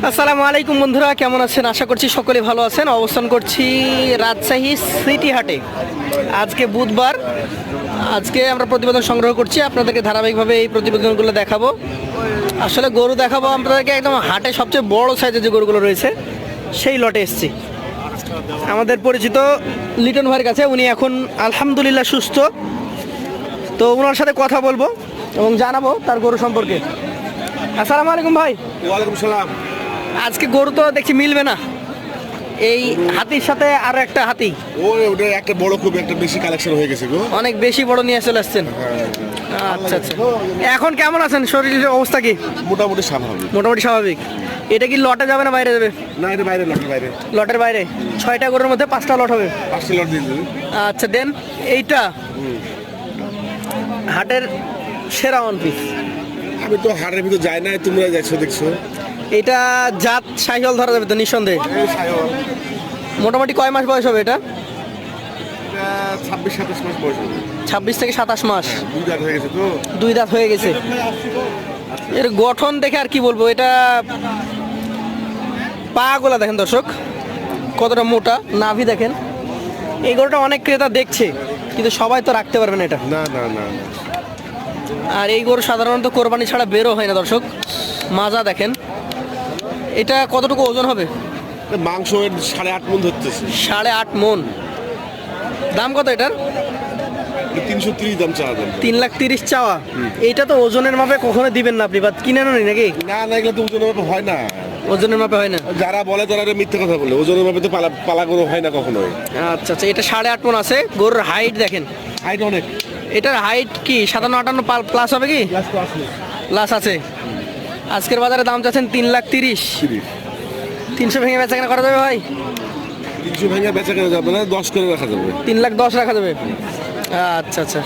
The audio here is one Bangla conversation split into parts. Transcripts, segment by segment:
আসসালামু আলাইকুম বন্ধুরা কেমন আছেন? আশা করছি সকলে ভালো আছেন। অবস্থান করছি রাজশাহী সিটি হাটে। আজকে বুধবার আজকে আমরা প্রতিবেদন সংগ্রহ করছি। আপনাদেরকে ধারাবাহিকভাবে এই প্রতিবেদনগুলো দেখাবো। আসলে গরু দেখাবো আপনাদেরকে একদম হাটে সবচেয়ে বড় সাইজের যে গরুগুলো রয়েছে সেই লটে এসছি। আমাদের পরিচিত লিটন ভাইয়ের কাছে উনি এখন আলহামদুলিল্লাহ সুস্থ। তো ওনার সাথে কথা বলব এবং জানাব তার গরু সম্পর্কে। আসসালামু আলাইকুম ভাই। ওয়ালাইকুম সালাম। আজকে গরু তো দেখছি মিলবে না। এই হাতির সাথে আরও একটা হাতি। ও ওটা একটা বড় খুব একটা বেশি কালেকশন হয়ে গেছে গো। অনেক বেশি বড় নিয়ে চলে আসছেন। আচ্ছা আচ্ছা। এখন কেমন আছেন? শরীরের অবস্থা কি? মোটামুটি স্বাভাবিক। মোটামুটি স্বাভাবিক। এটা কি লটে যাবে না বাইরে যাবে? না এটা বাইরে লটের বাইরে। লটের বাইরে। ছয়টা গরুর মধ্যে পাঁচটা লট হবে। পাঁচটা লট দিন দিন আচ্ছা দেন এইটা। হাটের সেরা ওয়ান পিস আমি তো হাটের ভিতর যাই না তোমরা যাচ্ছ দেখছ। এটা জাত সাইহল ধরা যাবে তো নিঃসন্দেহে? মোটামুটি কয় মাস বয়স হবে এটা? ছাব্বিশ সাতাশ মাস বয়স হবে। ছাব্বিশ থেকে সাতাশ মাস। দুই দাঁত হয়ে গেছে তো। দুই দাঁত হয়ে গেছে। এর গঠন দেখে আর কি বলব এটা পা গোলা দেখেন দর্শক কতটা মোটা নাভি দেখেন। এই গরুটা অনেক ক্রেতা দেখছে কিন্তু সবাই তো রাখতে পারবে না এটা। না না না না। আর এই গরু সাধারণত কোরবানি ছাড়া বেরো হয় না দর্শক। মাজা দেখেন এটা কতটুকু ওজন হবে? এটা মাংস সাড়ে আট মন ধরতেছে। সাড়ে আট মন দাম কত এটার? তিনশো তিরিশ দাম চাওয়া দাম। তিন লাখ তিরিশ চাওয়া। এইটা তো ওজনের মাপে কখনো দিবেন না আপনি বা কিনে নি নাকি? না না এগুলো তো ওজনের মাপে হয় না। ওজনের মাপে হয় না। যারা বলে তারা এটা মিথ্যে কথা বলে। ওজনের মাপে তো পালা পালা গরু হয় না কখনোই। আচ্ছা আচ্ছা এটা সাড়ে আট মন আছে। গরুর হাইট দেখেন। হাইট অনেক। এটার হাইট কি? সাতান্ন আটান্ন প্লাস হবে কি? প্লাস আছে। আজকের বাজারে দাম চাচ্ছেন তিন লাখ তিরিশ। তিনশো ভেঙে বেচা কেনা করা যাবে ভাই? তিনশো ভেঙে বেচা কেনা যাবে না দশ করে রাখা যাবে। তিন লাখ দশ রাখা যাবে? আচ্ছা আচ্ছা।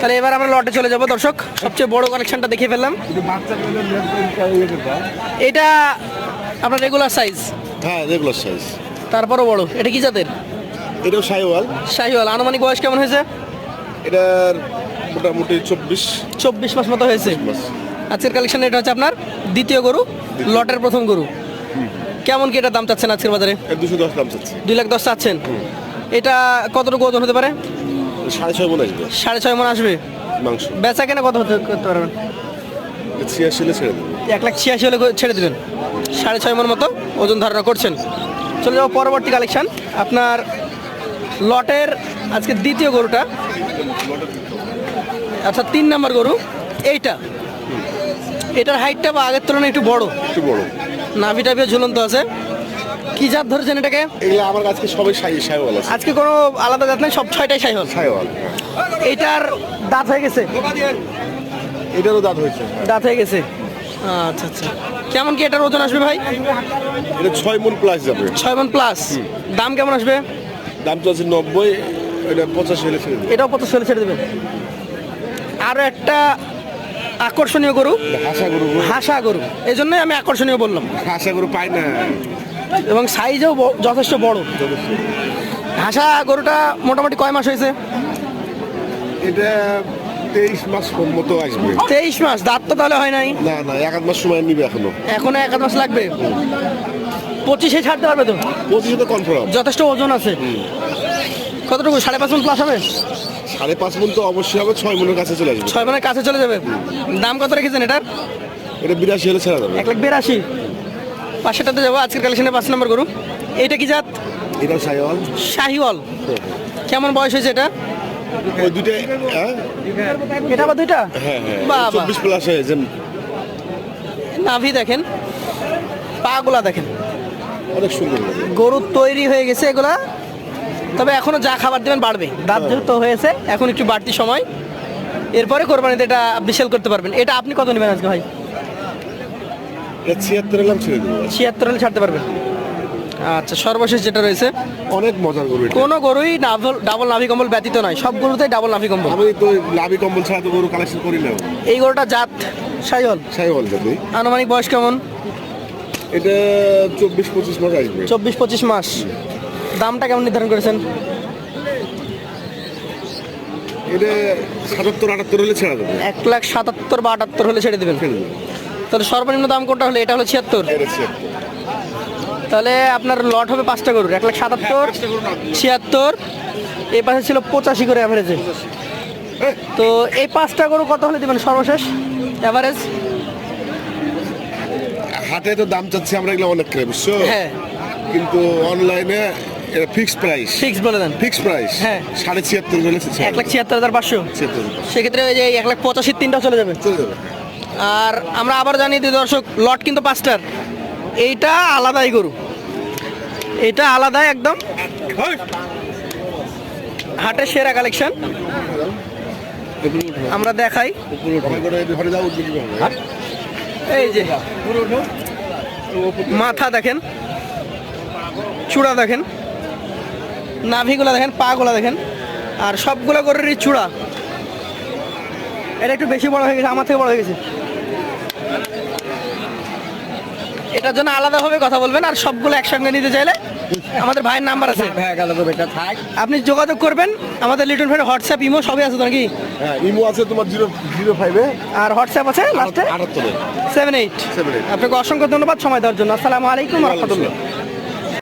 তাহলে এবার আমরা লটে চলে যাব দর্শক। সবচেয়ে বড় কালেকশনটা দেখে ফেললাম। এটা আপনার রেগুলার সাইজ হ্যাঁ রেগুলার সাইজ তারপরও বড়। এটা কি জাতের? এটাও শাহিওয়াল শাহিওয়াল আনুমানিক বয়স কেমন হয়েছে? এটার মোটামুটি চব্বিশ। চব্বিশ মাস মতো হয়েছে। আজকের কালেকশন এটা হচ্ছে আপনার দ্বিতীয় গরু লটের প্রথম গরু। কেমন কি এটা দাম চাচ্ছেন আজকের বাজারে? দুশো দশ দাম চাচ্ছে। দুই লাখ দশ চাচ্ছেন। এটা কতটুকু ওজন হতে পারে? সাড়ে ছয় মনে আসবে। সাড়ে ছয় মন আসবে? মাংস। বেচা কেনা কত হতে করতে পারবেন ছিয়াশি হলে ছেড়ে দেবে। এক লাখ ছিয়াশি হলে ছেড়ে দেবেন সাড়ে ছয় মন মতো ওজন ধারণা করছেন। চলে যাব পরবর্তী কালেকশন আপনার লটের আজকে দ্বিতীয় গরুটা। আচ্ছা তিন নাম্বার গরু। এইটা। এটার হাইটটা বা আগের তুলনায় একটু বড়? একটু বড়। নাভি টাভিও ঝুলন্ত আছে। কি জাত ধরেছেন এটাকে? এগুলো আমার কাছে সবাই সাই সাইওয়াল আছে। আজকে কোনো আলাদা জাত নেই সব ছয়টাই সাইহল সাইওয়াল এইটার দাঁত হয়ে গেছে? এটারও দাঁত হয়েছে দাঁত হয়ে গেছে? আচ্ছা আচ্ছা। কেমন কি এটার ওজন আসবে ভাই? এটা ছয় মন প্লাস যাবে। ছয় মন প্লাস দাম কেমন আসবে? দাম তো আছে নব্বই এটা পঁচাশি হলে ছেড়ে দেবে। এটাও কত ছেলে ছেড়ে দেবেন আরও একটা আকর্ষণীয় গরু? হাসা গরু। হাসা গরু। এই জন্যই আমি আকর্ষণীয় বললাম। হাসা গরু পাই না। এবং সাইজও যথেষ্ট বড়। হাসা গরুটা মোটামুটি কয় মাস হয়েছে? এটা তেইশ মাস মতো আসবে। তেইশ মাস। দাঁত তো তাহলে হয় নাই? না না এক আধ মাস সময় নিবে এখনও। এখনও এক আধ মাস লাগবে? পঁচিশে ছাড়তে পারবে তো? পঁচিশে তো কনফার্ম যথেষ্ট ওজন আছে। কতটুকু? সাড়ে পাঁচ মন প্লাস হবে? সাড়ে পাঁচ মন তো অবশ্যই হবে ছয় মনের কাছে চলে আসবে। ছয় মনের কাছে চলে যাবে। দাম কত রেখেছেন এটার এটা বিরাশি হলে ছেড়ে দেবে। এক লাখ বিরাশি। পাশেটাতে যাব আজকের কালেকশনে পাঁচ নম্বর গরু। এইটা কি জাত? এটা সাইওয়াল শাহিওয়াল। কেমন বয়স হয়েছে এটা? ওই দুটো হ্যাঁ? এটা আবার দুইটা? হ্যাঁ হ্যাঁ বাবা। চব্বিশ প্লাস হয়েছে নাভি দেখেন পাগুলা দেখেন। অনেক সুন্দর গরু তৈরি হয়ে গেছে এগুলা। তবে এখনও যা খাবার দেবেন বাড়বে। দাঁত যেহেতু হয়েছে এখন একটু বাড়তি সময়। এরপরে কোরবানিতে এটা আপনি সেল করতে পারবেন। এটা আপনি কত নেবেন আজকে ভাই? ছিয়াত্তর এলাম ছেড়ে দেবো ছিয়াত্তর হলে ছাড়তে পারবেন। আচ্ছা সর্বশেষ যেটা রয়েছে। অনেক মজার গরু এটা। কোনো গরুই ডাবল ডাবল নাভি কম্বল ব্যতীত নয়। সব গরুতেই ডাবল নাভি কম্বল। আমি তো লাভি কম্বল ছাড়া তো গরু কালেকশন করি না। এই গরুটা জাত সাইহল সাইওয়াল যদি আনুমানিক বয়স কেমন? এটা চব্বিশ পঁচিশ মাস আসবে। চব্বিশ পঁচিশ মাস। দামটা কেমন নির্ধারণ করেছেন? এটা সাতাত্তর আটাত্তর হলে ছেড়ে দেবে এক লাখ সাতাত্তর বা আটাত্তর হলে ছেড়ে দেবেন। তাহলে সর্বনিম্ন দাম কোনটা হলে? এটা হলো ছিয়াত্তর। তাহলে আপনার লট হবে পাঁচটা গরুর। এক লাখ সাতাত্তর ছিয়াত্তর এই পাশে ছিল পঁচাশি করে অ্যাভারেজে তো এই পাঁচটা গরু কত হলে দেবেন সর্বশেষ? অ্যাভারেজ হাটে তো দাম চাচ্ছি আমরা এগুলো অনেক বুঝছ? হ্যাঁ। কিন্তু অনলাইনে এটা ফিক্স প্রাইস ফিক্স বলে দেন। ফিক্স প্রাইস হ্যাঁ। সাড়ে ছিয়াত্তর হলে এক লাখ ছিয়াত্তর হাজার পাঁচশো। ছিয়াত্তর সেক্ষেত্রে ওই যে এক লাখ পঁচাশির তিনটা চলে যাবে। চলে যাবে। আর আমরা আবার জানিয়ে দিই দর্শক লট কিন্তু পাঁচটার। এইটা আলাদাই গরু। এটা আলাদাই একদম। হাটের সেরা কালেকশন আমরা দেখাই। এই যে। মাথা দেখেন। চূড়া দেখেন। নাভিগুলো দেখেন পাগুলো দেখেন। আর সবগুলো গরুরই চূড়া। এটা একটু বেশি বড় হয়ে গেছে আমার থেকে বড় হয়ে গেছে। এটার জন্য আলাদাভাবে কথা বলবেন আর সবগুলো একসঙ্গে নিতে চাইলে আমাদের ভাইয়ের নাম্বার আছে। আপনি যোগাযোগ করবেন আমাদের লিটন ভাইয়ের হোয়াটসঅ্যাপ ইমো সবই আছে তো নাকি? হ্যাঁ ইমো আছে তোমার জিরো জিরো ফাইভে আর হোয়াটসঅ্যাপ আছে লাস্টে? আটাত্তরে। সেভেন এইট সেভেন এইট আপনাকে অসংখ্য ধন্যবাদ সময় দেওয়ার জন্য। আসসালামু আলাইকুম রহমতুল্লাহ।